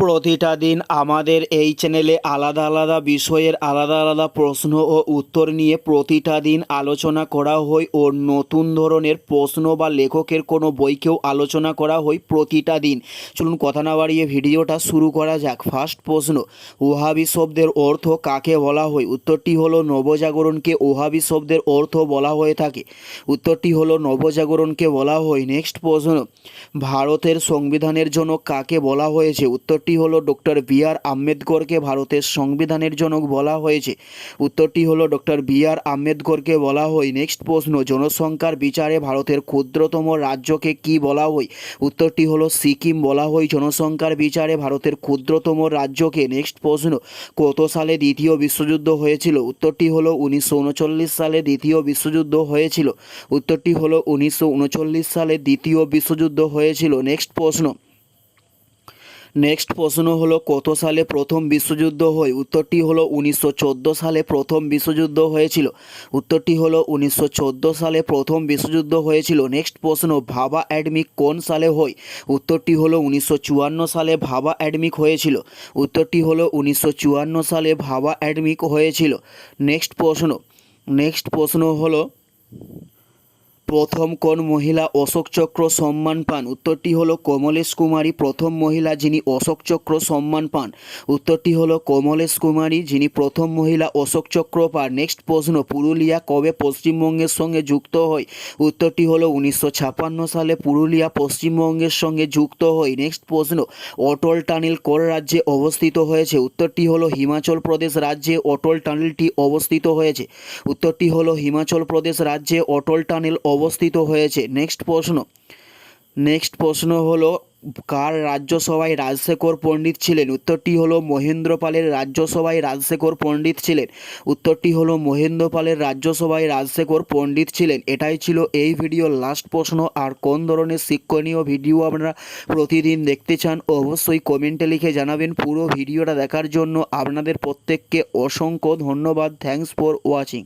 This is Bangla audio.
প্রতিটা দিন আমাদের এই চ্যানেলে আলাদা আলাদা বিষয়ের আলাদা আলাদা প্রশ্ন ও উত্তর নিয়ে প্রতিটা দিন আলোচনা করা হয় ও নতুন ধরনের প্রশ্ন বা লেখকের কোনো বইকেও আলোচনা করা হয় প্রতিটা দিন। চলুন কথা না বাড়িয়ে ভিডিওটা শুরু করা যাক। ফার্স্ট প্রশ্ন, ওহাবি শব্দের অর্থ কাকে বলা হয়? উত্তরটি হলো নবজাগরণকে ওহাবি শব্দের অর্থ বলা হয়ে থাকে। উত্তরটি হলো নবজাগরণকে বলা হয়। নেক্সট প্রশ্ন, ভারতের সংবিধানের জন্য কাকে বলা হয়েছে? উত্তরটি হলো ডক্টর বি আর আম্বেদকরকে ভারতের সংবিধানের জনক বলা হয়েছে। উত্তরটি হলো ডক্টর বি আর আম্বেদকরকে বলা হয়। নেক্সট প্রশ্ন, জনসংখ্যার বিচারে ভারতের ক্ষুদ্রতম রাজ্যকে কি বলা হয়? উত্তরটি হলো সিকিম বলা হয়। জনসংখ্যার বিচারে ভারতের ক্ষুদ্রতম রাজ্যকে। নেক্সট প্রশ্ন, কত সালে দ্বিতীয় বিশ্বযুদ্ধ হয়েছিল? উত্তরটি হলো উনিশশো উনচল্লিশ সালে দ্বিতীয় বিশ্বযুদ্ধ হয়েছিল। উত্তরটি হলো উনিশশো উনচল্লিশ সালে দ্বিতীয় বিশ্বযুদ্ধ হয়েছিল। নেক্সট প্রশ্ন নেক্সট প্রশ্ন হলো, কত সালে প্রথম বিশ্বযুদ্ধ হয়? উত্তরটি হলো, উনিশশো চোদ্দ সালে প্রথম বিশ্বযুদ্ধ হয়েছিল। উত্তরটি হলো, উনিশশো চোদ্দ সালে প্রথম বিশ্বযুদ্ধ হয়েছিল। নেক্সট প্রশ্ন ভাবা অ্যাডমিক কোন সালে হয়? উত্তরটি হলো, উনিশশো চুয়ান্ন সালে ভাবা অ্যাডমিক হয়েছিল। উত্তরটি হলো, উনিশশো চুয়ান্ন সালে ভাবা অ্যাডমিক হয়েছিল। নেক্সট প্রশ্ন নেক্সট প্রশ্ন হলো প্রথম কোন মহিলা অশোক চক্র সম্মান পান? উত্তরটি হলো কমলেশ কুমারী, প্রথম মহিলা যিনি অশোক চক্র সম্মান পান। উত্তরটি হলো কমলেশ কুমারী, যিনি প্রথম মহিলা অশোক চক্র পান। নেক্সট প্রশ্ন, পুরুলিয়া কবে পশ্চিমবঙ্গের সঙ্গে যুক্ত হয়? উত্তরটি হলো উনিশশো সালে পুরুলিয়া পশ্চিমবঙ্গের সঙ্গে যুক্ত হয় নেক্সট প্রশ্ন, অটল টানেল কোন রাজ্যে অবস্থিত হয়েছে? উত্তরটি হলো হিমাচল প্রদেশ রাজ্যে অটল টানেলটি অবস্থিত হয়েছে। উত্তরটি হলো হিমাচল প্রদেশ রাজ্যে অটল টানেল অবস্থিত হয়েছে। নেক্সট প্রশ্ন। নেক্সট প্রশ্ন হলো, কার রাজ্যসভায় রাজশেখর পণ্ডিত ছিলেন? উত্তরটি হলো মহেন্দ্র পালের রাজ্যসভায় রাজশেখর পণ্ডিত ছিলেন। উত্তরটি হলো মহেন্দ্র পালের রাজ্যসভায় রাজশেখর পণ্ডিত ছিলেন। এটাই ছিল এই ভিডিওর লাস্ট প্রশ্ন। আর কোন ধরনের শিক্ষণীয় ভিডিও আপনারা প্রতিদিন দেখতে চান, অবশ্যই কমেন্টে লিখে জানাবেন। পুরো ভিডিওটা দেখার জন্য আপনাদের প্রত্যেককে অসংখ্য ধন্যবাদ। Thanks for watching